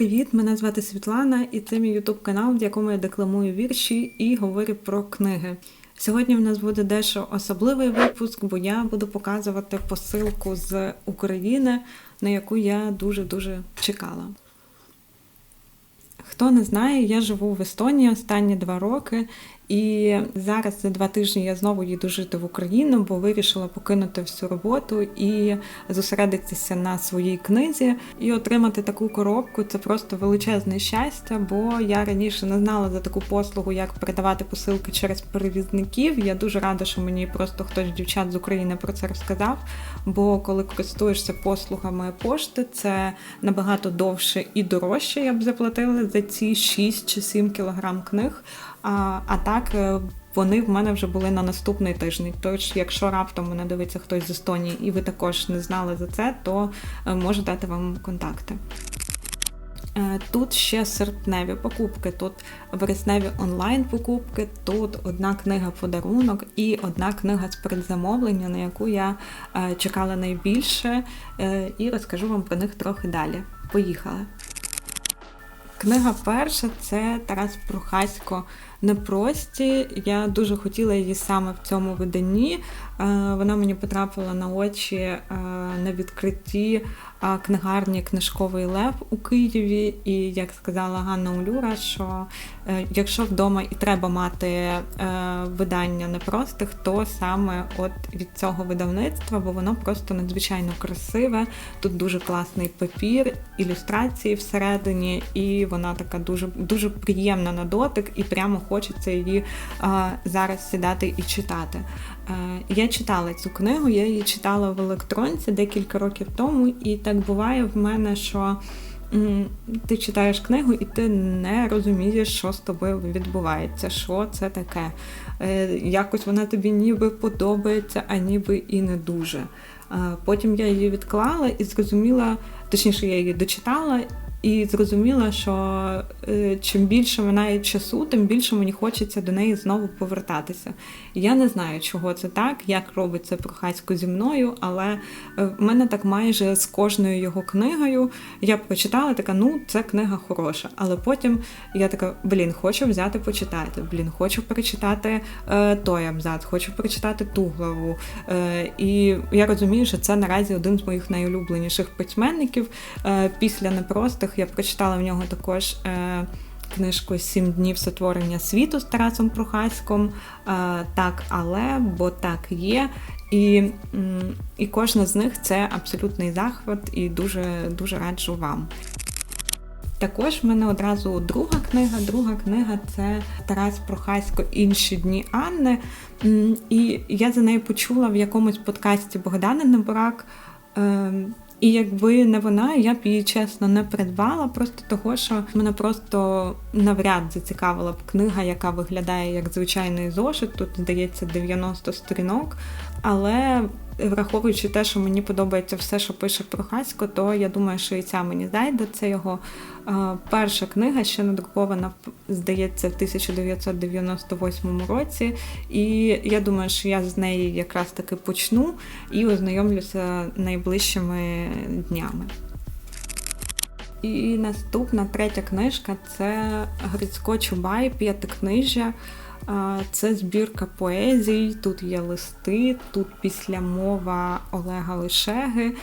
привіт! Мене звати Світлана, і це мій ютуб канал, в якому я декламую вірші і говорю про книги. Сьогодні в нас буде дещо особливий випуск, бо я буду показувати посилку з України, на яку я дуже дуже чекала. Хто не знає, я живу в Естонії останні два роки, і зараз за два тижні я знову їду жити в Україну, бо вирішила покинути всю роботу і зосередитися на своїй книзі. І отримати таку коробку це просто величезне щастя, бо я раніше не знала за таку послугу, як передавати посилки через перевізників. Я дуже рада, що мені просто хтось дівчат з України про це розказав. Бо коли користуєшся послугами пошти, це набагато довше і дорожче я б заплатила за ці 6 чи 7 кілограм книг. А, а так е, вони в мене вже були на наступний тиждень. Тож, якщо раптом мене дивиться хтось з Естонії, і ви також не знали за це, то е, можу дати вам контакти. Е, Тут ще серпневі покупки, тут вересневі онлайн покупки, тут одна книга подарунок і одна книга з передзамовлення, на яку я чекала найбільше, і розкажу вам про них трохи далі. Поїхали! Книга перша це Тарас Прохасько Непрості. Я дуже хотіла її саме в цьому виданні. Е, Вона мені потрапила на очі е, на відкритті книгарні Книжковий Лев у Києві. І як сказала Ганна Улюра, що е, якщо вдома і треба мати е, видання непростих, то саме от від цього видавництва, бо воно просто надзвичайно красиве. Тут дуже класний папір, ілюстрації всередині, і вона така дуже дуже приємна на дотик, і прямо хочеться її зараз сідати і читати. Е, я читала цю книгу, я її читала в електронці декілька років тому, і так буває в мене, що ти читаєш книгу і ти не розумієш, що з тобою відбувається, що це таке. Е, Якось вона тобі ніби подобається, а ніби і не дуже. Е, Потім я її відклала і зрозуміла, точніше, я її дочитала. І зрозуміла, що е, чим більше минає часу, тим більше мені хочеться до неї знову повертатися. Я не знаю, чого це так, як робить це Прохасько зі мною, але е, в мене так майже з кожною його книгою я прочитала така, ну це книга хороша. Але потім я така, блін, хочу взяти почитати. Блін, хочу перечитати е, той абзац, хочу прочитати ту главу. Е, і я розумію, що це наразі один з моїх найулюбленіших письменників. Е, після непростих я прочитала в нього також. Е, Книжку Сім днів сотворення світу з Тарасом Прохаськом. Е, Так, але, бо так є. І, і кожна з них це абсолютний захват, і дуже, дуже раджу вам. Також в мене одразу друга книга. Друга книга це Тарас Прохасько Інші дні Анни. І я за нею почула в якомусь подкасті Богдана Неборак. І якби не вона, я б її чесно не придбала, просто того, що мене просто навряд зацікавила б книга, яка виглядає як звичайний зошит. Тут здається 90 сторінок. Але враховуючи те, що мені подобається все, що пише Прохасько, то я думаю, що і ця мені зайде. Це його е, перша книга, ще надрукована, здається, в 1998 році. І я думаю, що я з неї якраз таки почну і ознайомлюся найближчими днями. І наступна третя книжка це Грицько Чубай, п'ятикнижжя. Це збірка поезій, тут є листи, тут післямова Олега Лишеги.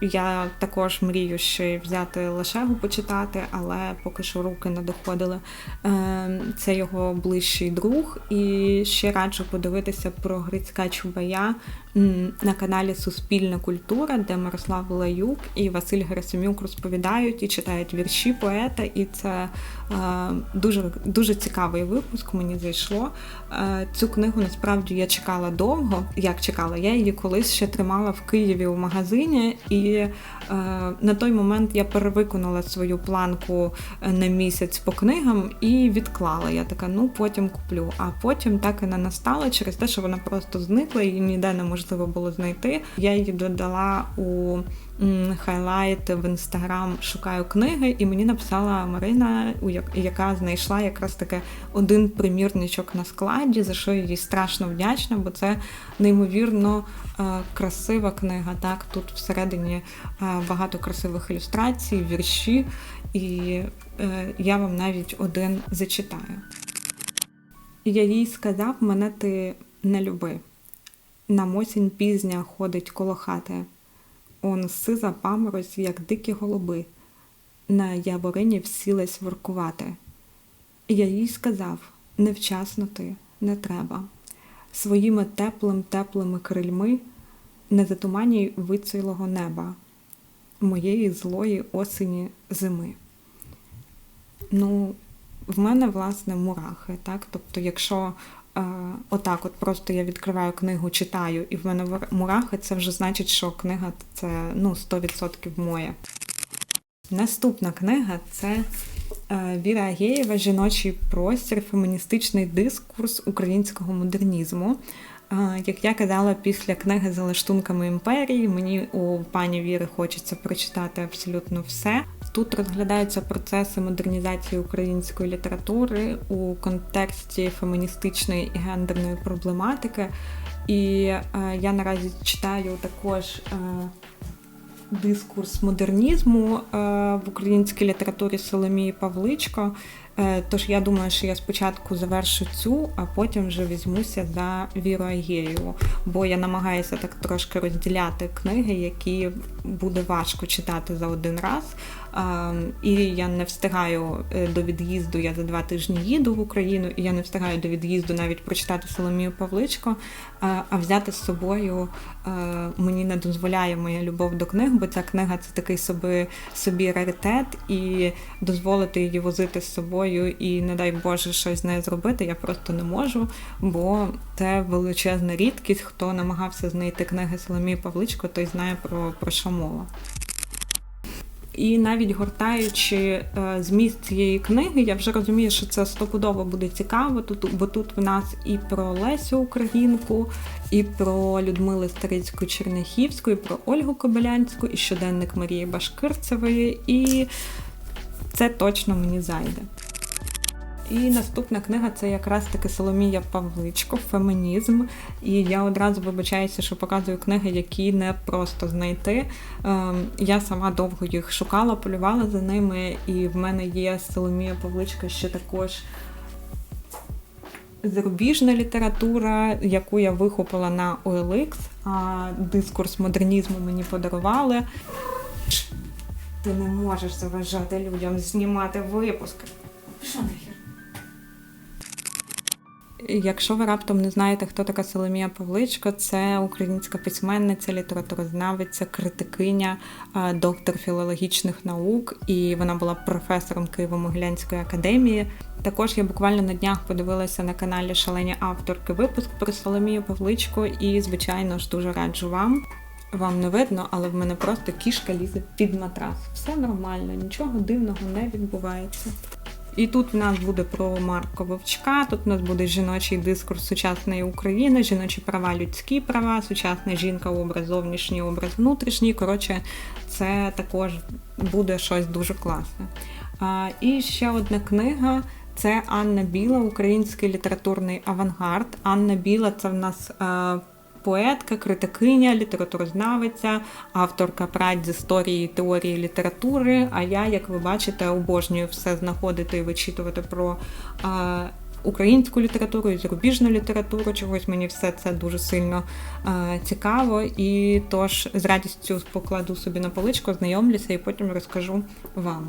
Я також мрію ще взяти Лишегу почитати, але поки що руки не доходили. Е, Це його ближчий друг. І ще раджу подивитися про Грицька Чубая на каналі Суспільна культура, де Мирослав Лаюк і Василь Герасимюк розповідають і читають вірші поета. І це е, дуже, дуже цікавий випуск. Мені зайшло. Е, Цю книгу насправді я чекала довго. Як чекала, я її колись ще тримала в Києві у магазині, і е, на той момент я перевиконала свою планку е, на місяць по книгам і відклала. Я така, ну потім куплю. А потім так і не настала через те, що вона просто зникла і ніде не можна неможливо було знайти. Я її додала у хайлайт в інстаграм Шукаю книги, і мені написала Марина, яка знайшла якраз таки один примірничок на складі, за що я їй страшно вдячна, бо це неймовірно е, красива книга. Так, тут всередині е, багато красивих ілюстрацій, вірші, і е, я вам навіть один зачитаю. Я їй сказав, мене ти не люби. Нам осінь пізня ходить коло хати. Он сиза паморозь, як дикі голуби. На яворині всілась воркувати. Я їй сказав невчасно ти, не треба. Своїми теплим теплими крильми не затуманюй вицвілого неба, моєї злої осені зими. Ну, в мене, власне, мурахи, так? Тобто, якщо отак, от просто я відкриваю книгу, читаю, і в мене мурахи, це вже значить, що книга це ну, 100% моя. Наступна книга це е, Віра Агеєва Жіночий простір, феміністичний дискурс українського модернізму. Як я казала, після книги за лаштунками імперії мені у пані Віри хочеться прочитати абсолютно все. Тут розглядаються процеси модернізації української літератури у контексті феміністичної і гендерної проблематики. І е, я наразі читаю також е, дискурс модернізму е, в українській літературі Соломії Павличко. Е, Тож я думаю, що я спочатку завершу цю, а потім вже візьмуся за Віру Агеєву, бо я намагаюся так трошки розділяти книги, які буде важко читати за один раз. І я не встигаю е, до від'їзду. Я за два тижні їду в Україну, і я не встигаю до від'їзду навіть прочитати Соломію Павличко. А взяти з собою е, мені не дозволяє моя любов до книг, бо ця книга це такий собі, собі раритет, і дозволити її возити з собою, і не дай Боже щось з нею зробити, я просто не можу, бо це величезна рідкість. Хто намагався знайти книги Соломії Павличко, той знає про, про що мова. І навіть гортаючи е, зміст цієї книги, я вже розумію, що це стопудово буде цікаво, тут, бо тут в нас і про Лесю Українку, і про Людмилу Старицьку Черняхівську, і про Ольгу Кобилянську, і щоденник Марії Башкирцевої, і це точно мені зайде. І наступна книга це якраз таки Соломія Павличко, фемінізм. І я одразу вибачаюся, що показую книги, які не просто знайти. Ем, Я сама довго їх шукала, полювала за ними, і в мене є Соломія Павличко ще також зарубіжна література, яку я вихопила на OLX, а дискурс модернізму мені подарували. Ти не можеш заважати людям знімати випуски. Що нахер? Якщо ви раптом не знаєте, хто така Соломія Павличко, це українська письменниця, літературознавиця, критикиня, доктор філологічних наук, і вона була професором Києво-Могилянської академії. Також я буквально на днях подивилася на каналі Шалені авторки випуск про Соломію Павличко, і, звичайно ж, дуже раджу вам. Вам не видно, але в мене просто кішка лізе під матрас. Все нормально, нічого дивного не відбувається. І тут в нас буде про Марко Вовчка, тут у нас буде жіночий дискурс сучасної України, жіночі права, людські права, сучасна жінка, образ зовнішній, образ внутрішній. Коротше, це також буде щось дуже класне. А, і ще одна книга. Це Анна Біла, український літературний авангард. Анна Біла це в нас е, поетка, критикиня, літературознавиця, авторка праць з історії теорії літератури. А я, як ви бачите, обожнюю все знаходити і вичитувати про українську літературу і зарубіжну літературу. Чогось мені все це дуже сильно е, цікаво. І тож з радістю покладу собі на поличку, знайомлюся і потім розкажу вам.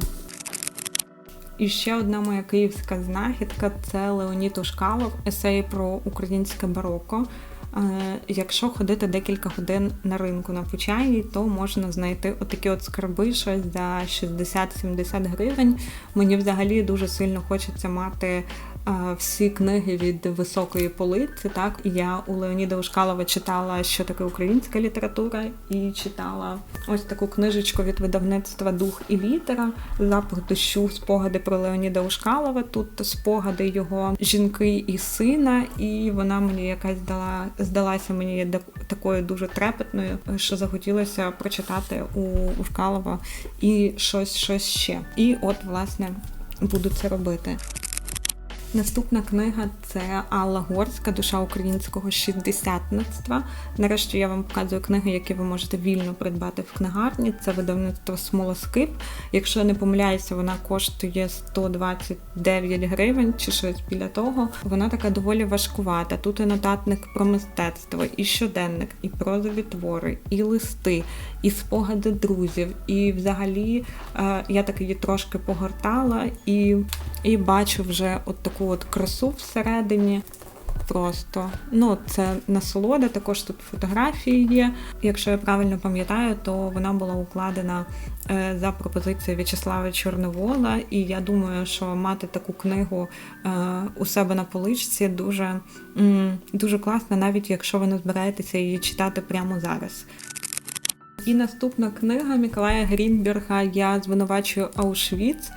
І ще одна моя київська знахідка це Леонід Ушкалов, есеї про українське бароко. Якщо ходити декілька годин на ринку на Почаї, то можна знайти отакі от скарби щось за 60-70 гривень. Мені взагалі дуже сильно хочеться мати всі книги від високої полиці. Так і я у Леоніда Ушкалова читала, що таке українська література, і читала ось таку книжечку від видавництва Дух і літера, запах дощу, спогади про Леоніда Ушкалова. Тут спогади його жінки і сина, і вона мені якась здала здалася мені такою дуже трепетною, що захотілося прочитати у Ушкалова і щось щось ще. І от власне буду це робити. Наступна книга це Алла Горська, душа українського шістдесятництва. Нарешті я вам показую книги, які ви можете вільно придбати в книгарні. Це видавництво Смолоскип. Якщо я не помиляюся, вона коштує 129 гривень чи щось біля того. Вона така доволі важкувата. Тут і нотатник про мистецтво, і щоденник, і прозові твори, і листи, і спогади друзів. І взагалі е, я так її трошки погортала і, і бачу вже от таку таку от красу всередині. Просто ну це насолода. Також тут фотографії є. Якщо я правильно пам'ятаю, то вона була укладена е, за пропозицією В'ячеслава Чорновола. І я думаю, що мати таку книгу е, у себе на поличці дуже, дуже класно, навіть якщо ви не збираєтеся її читати прямо зараз. І наступна книга Миколая Грінберга Я звинувачую Аушвіц.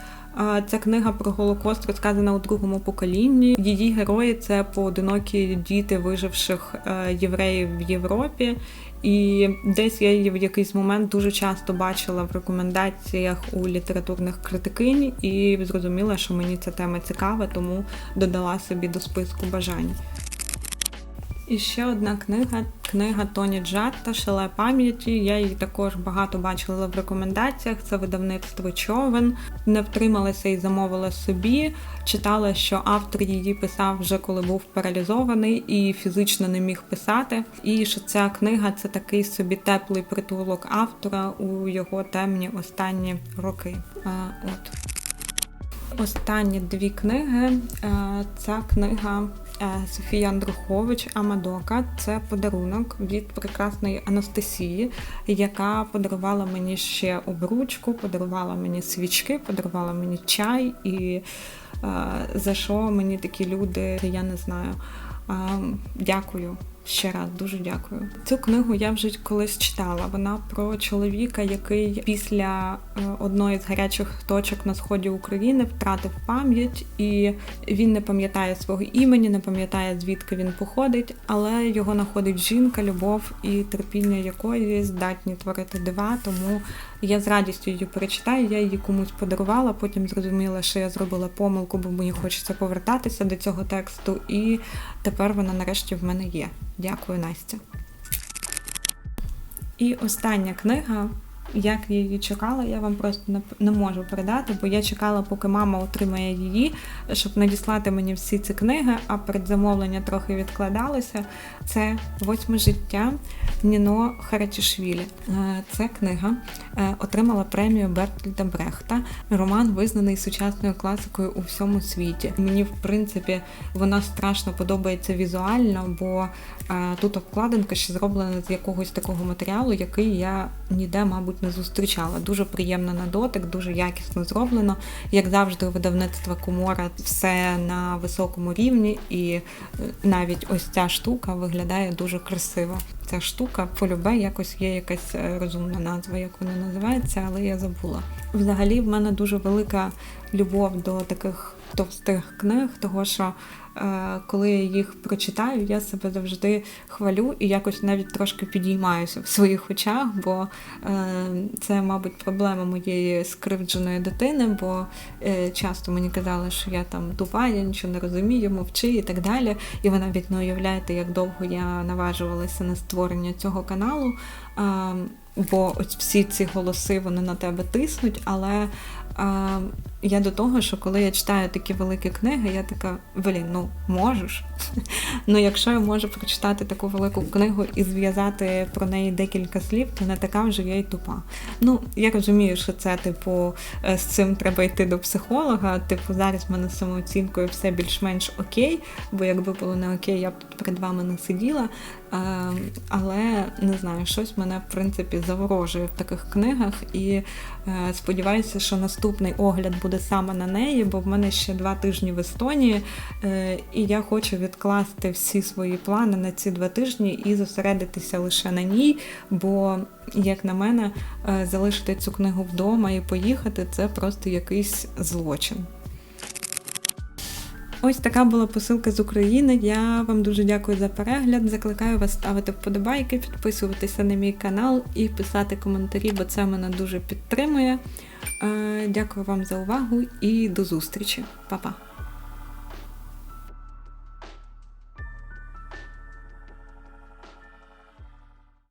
Ця книга про Голокост розказана у другому поколінні. Її герої це поодинокі діти виживших е, євреїв в Європі. І десь я її в якийсь момент дуже часто бачила в рекомендаціях у літературних критикинь і зрозуміла, що мені ця тема цікава, тому додала собі до списку бажань. І ще одна книга книга Тоні Джатта Шале пам'яті. Я її також багато бачила в рекомендаціях. Це видавництво човен. Не втрималася і замовила собі. Читала, що автор її писав вже коли був паралізований і фізично не міг писати. І що ця книга це такий собі теплий притулок автора у його темні останні роки. А, от. Останні дві книги. Ця книга Софія Андрухович Амадока це подарунок від прекрасної Анастасії, яка подарувала мені ще обручку, подарувала мені свічки, подарувала мені чай, і е, за що мені такі люди, я не знаю. Е, дякую. Ще раз дуже дякую. Цю книгу я вже колись читала. Вона про чоловіка, який після е, одної з гарячих точок на сході України втратив пам'ять, і він не пам'ятає свого імені, не пам'ятає звідки він походить, але його знаходить жінка, любов і терпіння якої здатні творити дива. Тому я з радістю її перечитаю. Я її комусь подарувала. Потім зрозуміла, що я зробила помилку, бо мені хочеться повертатися до цього тексту, і тепер вона нарешті в мене є. Дякую, Настя. І остання книга як я її чекала, я вам просто не можу передати, бо я чекала, поки мама отримає її, щоб надіслати мені всі ці книги, а передзамовлення трохи відкладалося. Це восьме життя Ніно Харачішвілі. Е, ця книга е, отримала премію Бертольда Брехта. Роман визнаний сучасною класикою у всьому світі. Мені, в принципі, вона страшно подобається візуально, бо е, тут обкладинка ще зроблена з якогось такого матеріалу, який я ніде, мабуть мабуть, не зустрічала. Дуже приємно на дотик, дуже якісно зроблено. Як завжди, у видавництва Комора все на високому рівні, і е, навіть ось ця штука виглядає дуже красиво. Ця штука полюбе якось є якась е, розумна назва, як вона називається, але я забула. Взагалі, в мене дуже велика любов до таких товстих книг, того що Е, коли я їх прочитаю, я себе завжди хвалю і якось навіть трошки підіймаюся в своїх очах, бо е, це, мабуть, проблема моєї скривдженої дитини, бо е, часто мені казали, що я там тупа, я нічого не розумію, мовчи і так далі. І ви навіть не уявляєте, як довго я наважувалася на створення цього каналу. Бо ось всі ці голоси вони на тебе тиснуть, але а, я до того, що коли я читаю такі великі книги, я така, блін, ну можеш. Ну, якщо я можу прочитати таку велику книгу і зв'язати про неї декілька слів, то не така вже я й тупа. Ну, я розумію, що це, типу, е, з цим треба йти до психолога. Типу, зараз в мене з самооцінкою все більш-менш окей, бо якби було не окей, я б тут перед вами не сиділа. Е, Але не знаю, щось мене в принципі заворожує в таких книгах, і е, сподіваюся, що наступний огляд буде саме на неї, бо в мене ще два тижні в Естонії, е, і я хочу відкласти всі свої плани на ці два тижні і зосередитися лише на ній. Бо, як на мене, е, залишити цю книгу вдома і поїхати це просто якийсь злочин. Ось така була посилка з України. Я вам дуже дякую за перегляд. Закликаю вас ставити вподобайки, підписуватися на мій канал і писати коментарі, бо це мене дуже підтримує. Е, Дякую вам за увагу і до зустрічі. Па-па!